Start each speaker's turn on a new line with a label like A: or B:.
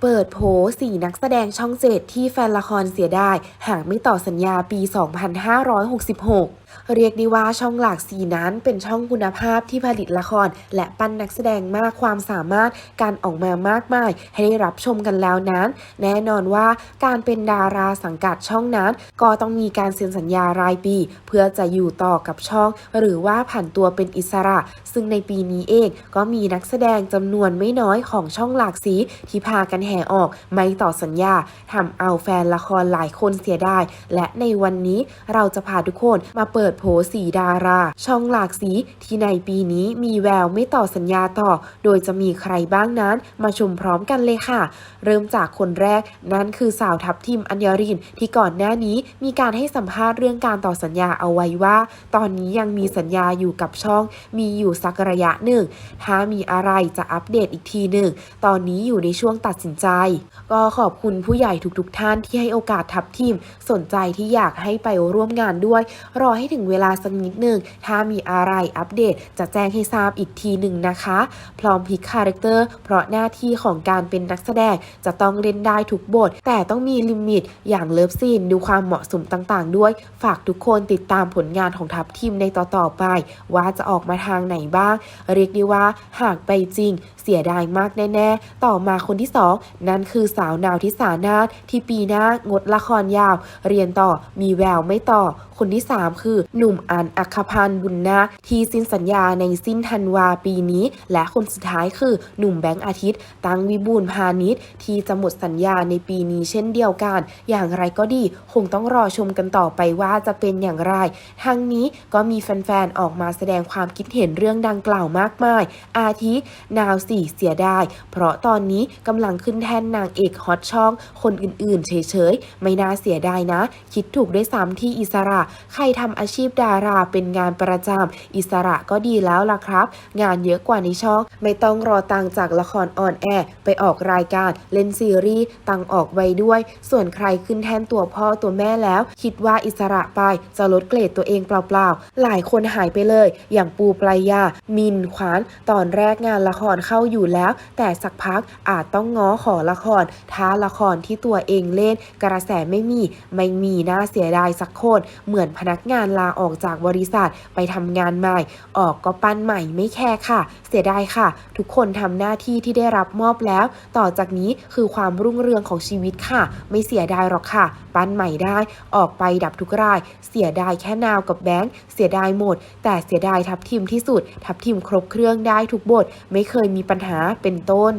A: เปิดโผสี่นักแสดงช่องเจ็ดที่แฟนละครเสียดาย หากไม่ต่อสัญญาปี 2566เรียกได้ว่าช่องหลากสีนั้นเป็นช่องคุณภาพที่ผลิตละคร และปั้นนักแสดงมากความสามารถการออกมามากมาย ให้ได้รับชมกันแล้วนั้น แน่นอนว่าการเป็นดาราสังกัดช่องนั้น ก็ต้องมีการเซ็นสัญญารายปี เพื่อจะอยู่ต่อกับช่อง หรือว่าผ่านตัวเป็นอิสระ ซึ่งในปีนี้เองก็มีนักแสดงจำนวนไม่น้อยของช่องหลากสีที่พากันแห่ออกไม่ต่อสัญญาทำเอาแฟนละครหลายคนเสียดายและในวันนี้เราจะพาทุกคนมาเปิดปิดโผสีดารา ช่องหลากสีที่ในปีนี้มีแววไม่ต่อสัญญาต่อ โดยจะมีใครบ้างนั้นมาชมพร้อมกันเลยค่ะ เริ่มจากคนแรกนั่นคือสาวทัพทิมอัญญาริน ที่ก่อนหน้านี้มีการให้สัมภาษณ์เรื่องการต่อสัญญาเอาไว้ว่า ตอนนี้ยังมีสัญญาอยู่กับช่อง มีอยู่สักระยะหนึ่ง ถ้ามีอะไรจะอัปเดตอีกทีหนึ่ง ตอนนี้อยู่ในช่วงตัดสินใจ ก็ขอบคุณผู้ใหญ่ทุกๆทท่านที่ให้โอกาสทัพทีมสนใจที่อยากให้ไปร่วมงานด้วย รอให้ถึงเวลาสักนิดหนึ่ง ถ้ามีอะไรอัปเดตจะแจ้งให้ทราบอีกทีหนึ่งนะคะ พร้อมพิกคาแรคเตอร์ เพราะหน้าที่ของการเป็นนักแสดงจะต้องเล่นได้ทุกบท แต่ต้องมีลิมิต อย่างเลิฟซีนดูความเหมาะสมต่างๆ ด้วย ฝากทุกคนติดตามผลงานของทัพทีมในต่อๆไป ว่าจะออกมาทางไหนบ้าง เรียกได้ว่าหากไปจริง เสียดายมากแน่ๆ ต่อมาคนที่สองนั่นคือสาวนาวทิสานาถที่ปีหน้างดละครยาว เรียนต่อมีแววไม่ต่อ คนที่ 3 คือหนุ่มอันอัคพันธ์บุญนาที่สิ้นสัญญาในสิ้นธันวาปีนี้ และคนสุดท้ายคือหนุ่มแบงค์อาทิตย์ ตังวิบูลพาณิชย์ที่จะหมดสัญญาในปีนี้เช่นเดียวกัน อย่างไรก็ดี คงต้องรอชมกันต่อไปว่าจะเป็นอย่างไรทั้งนี้ก็มีแฟนๆ ออกมาแสดงความคิดเห็นเรื่องดังกล่าวมากมาย อาทินาวสี่เสียดาย เพราะตอนนี้กำลังขึ้นแท่นนางเอกฮอตช่อง คนอื่นๆ เฉยๆ ไม่น่าเสียดายนะ คิดถูกด้วยซ้ำที่อิสระ ใครทำอาชีพดาราเป็นงานประจำอิสระก็ดีแล้วล่ะครับ งานเยอะกว่าในช่อง ไม่ต้องรอตังจากละครออนแอร์ไปออกรายการเล่นซีรีส์ตังออกไว้ด้วย ส่วนใครขึ้นแทนตัวพ่อตัวแม่แล้ว คิดว่าอิสระไปจะลดเกรดตัวเองเปล่าๆ หลายคนหายไปเลย อย่างปูปลายา มินขวาน ตอนแรกงานละครเข้าอยู่แล้ว แต่สักพักอาจต้องง้อขอละคร ท้าละครที่ตัวเองเล่น กระแสไม่มี ไม่มีน่าเสียดายสักคน เหมือนพนักงานลาออกจากบริษัทไปทำงานใหม่ ออกก็ปั้นใหม่ไม่แคร์ค่ะ เสียดายค่ะ ทุกคนทำหน้าที่ที่ได้รับมอบแล้ว ต่อจากนี้คือความรุ่งเรืองของชีวิตค่ะ ไม่เสียดายหรอกค่ะ ปั้นใหม่ได้ ออกไปดับทุกราย เสียดายแค่นาวกับแบงค์เสียดายหมด แต่เสียดายทับทีมที่สุด ทับทีมครบเครื่องได้ทุกบท ไม่เคยมีปัญหาเป็นต้น